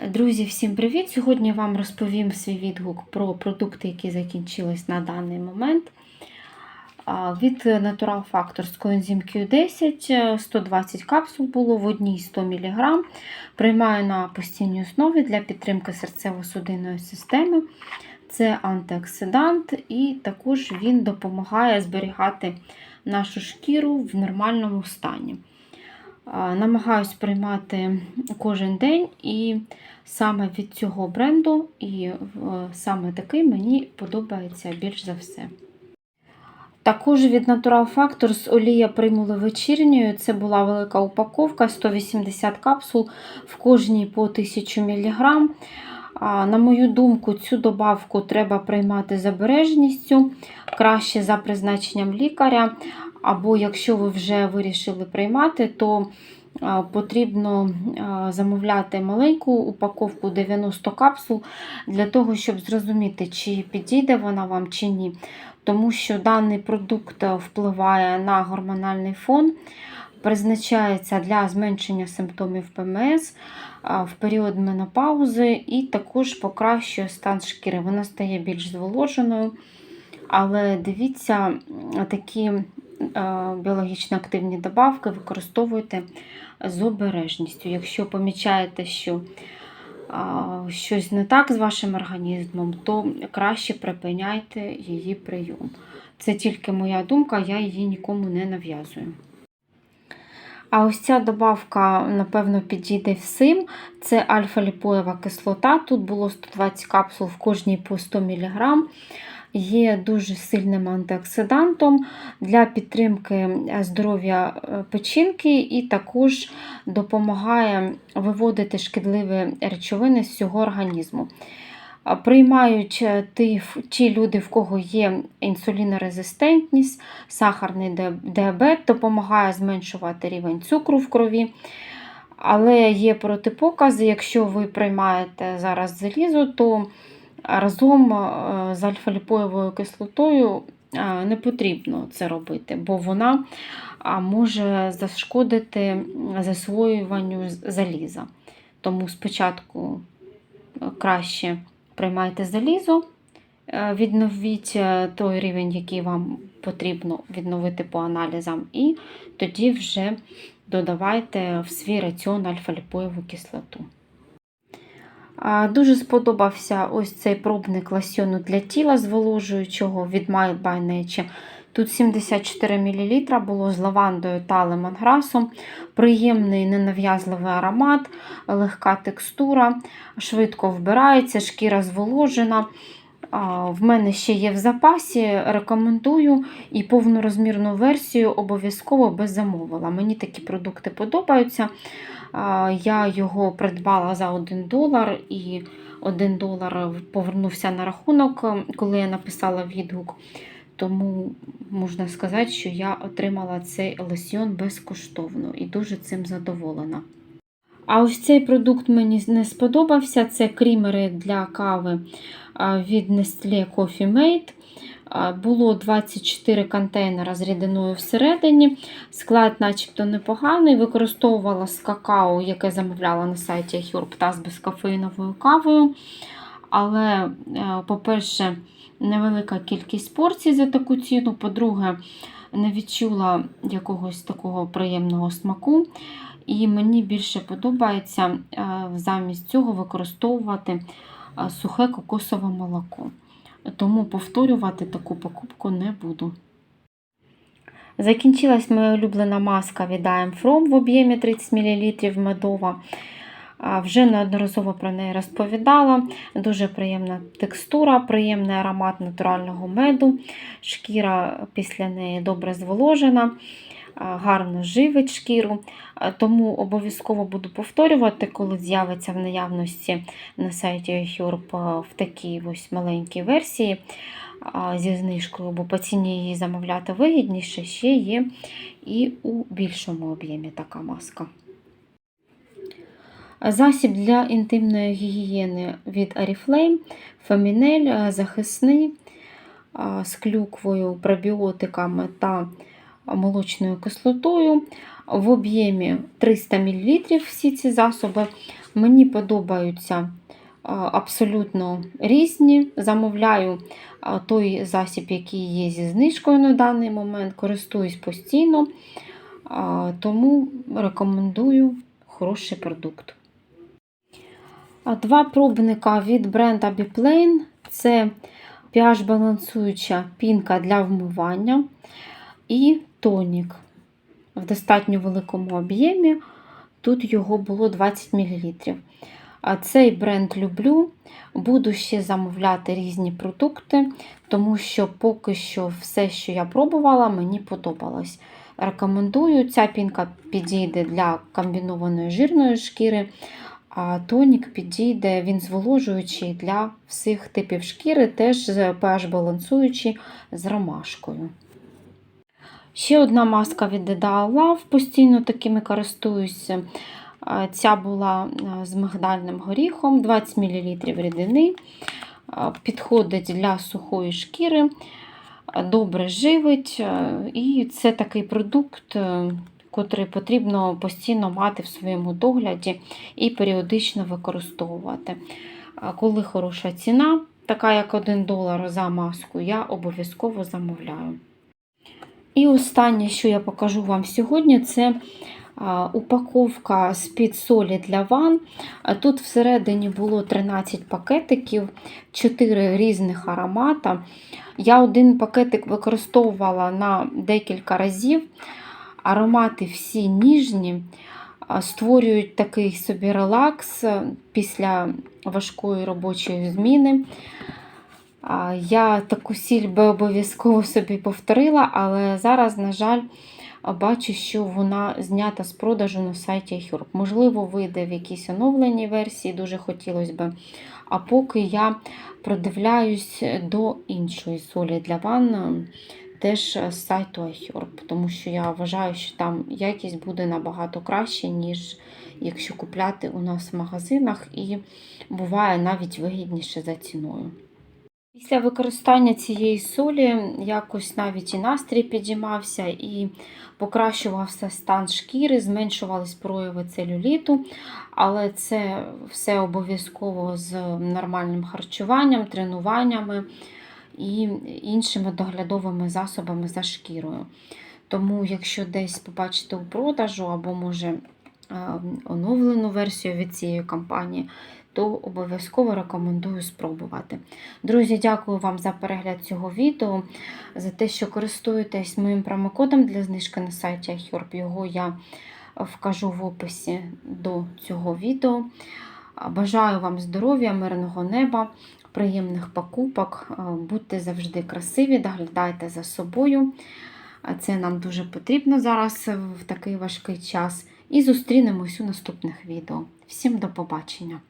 Друзі, всім привіт! Сьогодні я вам розповім свій відгук про продукти, які закінчились на даний момент. Від Natural Factor з коензим Q10 120 капсул було в одній 100 мг. Приймаю на постійній основі для підтримки серцево-судинної системи. Це антиоксидант, і також він допомагає зберігати нашу шкіру в нормальному стані. Намагаюсь приймати кожен день, і саме від цього бренду, і е, саме такий мені подобається більш за все. Також від Natural Factors олія примули вечірньою. Це була велика упаковка 180 капсул в кожній по 1000 мг. На мою думку, цю добавку треба приймати з обережністю, краще за призначенням лікаря. Або якщо ви вже вирішили приймати, то потрібно замовляти маленьку упаковку 90 капсул для того, щоб зрозуміти, чи підійде вона вам чи ні. Тому що даний продукт впливає на гормональний фон, призначається для зменшення симптомів ПМС в період менопаузи і також покращує стан шкіри. Вона стає більш зволоженою. Але дивіться, такі біологічно активні добавки використовуйте з обережністю. Якщо помічаєте, що щось не так з вашим організмом, то краще припиняйте її прийом. Це тільки моя думка, я її нікому не нав'язую. А ось ця добавка, напевно, підійде всім. Це альфа-ліпоєва кислота. Тут було 120 капсул в кожній по 100 мг. Є дуже сильним антиоксидантом для підтримки здоров'я печінки і також допомагає виводити шкідливі речовини з всього організму. Приймають ті, ті люди, в кого є інсулінорезистентність, сахарний діабет, допомагає зменшувати рівень цукру в крові. Але є протипокази, якщо ви приймаєте зараз залізо, то разом з альфа-ліпоєвою кислотою не потрібно це робити, бо вона може зашкодити засвоюванню заліза. Тому спочатку краще приймайте залізо, відновіть той рівень, який вам потрібно відновити по аналізам, і тоді вже додавайте в свій раціон альфа-ліпоєву кислоту. Дуже сподобався ось цей пробник ласьйону для тіла зволожуючого від My Nature. Тут 74 мл було з лавандою та лемонграсом. Приємний ненав'язливий аромат, легка текстура, швидко вбирається, шкіра зволожена. В мене ще є в запасі, рекомендую і повнорозмірну версію обов'язково без замовила. Мені такі продукти подобаються. Я його придбала за 1 долар, і 1 долар повернувся на рахунок, коли я написала відгук. Тому можна сказати, що я отримала цей лосьйон безкоштовно і дуже цим задоволена. А ось цей продукт мені не сподобався. Це крімери для кави від Nestlé Coffee Mate. Було 24 контейнера з рідиною всередині. Склад, начебто, непоганий. Використовувала з какао, яке замовляла на сайті та з безкофеїновою кавою. Але, е, по-перше, невелика кількість порцій за таку ціну. По-друге, не відчула якогось такого приємного смаку. І мені більше подобається е, замість цього використовувати е, сухе кокосове молоко. Тому повторювати таку покупку не буду. Закінчилась моя улюблена маска від I'm From в об'ємі 30 мл медова. Вже неодноразово про неї розповідала. Дуже приємна текстура, приємний аромат натурального меду. Шкіра після неї добре зволожена, гарно живить шкіру. Тому обов'язково буду повторювати, коли з'явиться в наявності на сайті Herb в такій ось маленькій версії зі знижкою, бо по ціні її замовляти вигідніше, ще є і у більшому об'ємі така маска. Засіб для інтимної гігієни від Oriflame, Фемінель, захисний з клюквою, пробіотиками та молочною кислотою. В об'ємі 300 мл всі ці засоби. Мені подобаються е, абсолютно різні. Замовляю е, той засіб, який є зі знижкою на даний момент, користуюсь постійно, е, тому рекомендую хороший продукт. Два пробника від бренда Biplane. Це pH балансуюча пінка для вмивання і тонік в достатньо великому об'ємі. Тут його було 20 мл. Цей бренд люблю. Буду ще замовляти різні продукти, тому що поки що все, що я пробувала, мені подобалось. Рекомендую. Ця пінка підійде для комбінованої жирної шкіри, а тонік підійде, він зволожуючий для всіх типів шкіри, теж pH балансуючий з ромашкою. Ще одна маска від Dedal Love, постійно такими користуюся. Ця була з мигдальним горіхом, 20 мл рідини. Підходить для сухої шкіри, добре живить. І це такий продукт, котрий потрібно постійно мати в своєму догляді і періодично використовувати. Коли хороша ціна, така як 1 долар за маску, я обов'язково замовляю. І останнє, що я покажу вам сьогодні, це упаковка з-під солі для ван. Тут всередині було 13 пакетиків, 4 різних аромата. Я один пакетик використовувала на декілька разів. Аромати всі ніжні, створюють такий собі релакс після важкої робочої зміни. Я таку сіль би обов'язково собі повторила, але зараз, на жаль, бачу, що вона знята з продажу на сайті iHerb. Можливо, вийде в якійсь оновленій версії, дуже хотілося б. А поки я продивляюсь до іншої солі для ванн, теж з сайту iHerb, тому що я вважаю, що там якість буде набагато краще, ніж якщо купляти у нас в магазинах, і буває навіть вигідніше за ціною. Після використання цієї солі якось навіть і настрій підіймався, і покращувався стан шкіри, зменшувались прояви целюліту, але це все обов'язково з нормальним харчуванням, тренуваннями і іншими доглядовими засобами за шкірою. Тому, якщо десь побачите у продажу або, може, е, оновлену версію від цієї компанії, то обов'язково рекомендую спробувати. Друзі, дякую вам за перегляд цього відео, за те, що користуєтесь моїм промокодом для знижки на сайті iHerb. Його я вкажу в описі до цього відео. Бажаю вам здоров'я, мирного неба, приємних покупок. Будьте завжди красиві, доглядайте за собою. Це нам дуже потрібно зараз в такий важкий час. І зустрінемось у наступних відео. Всім до побачення!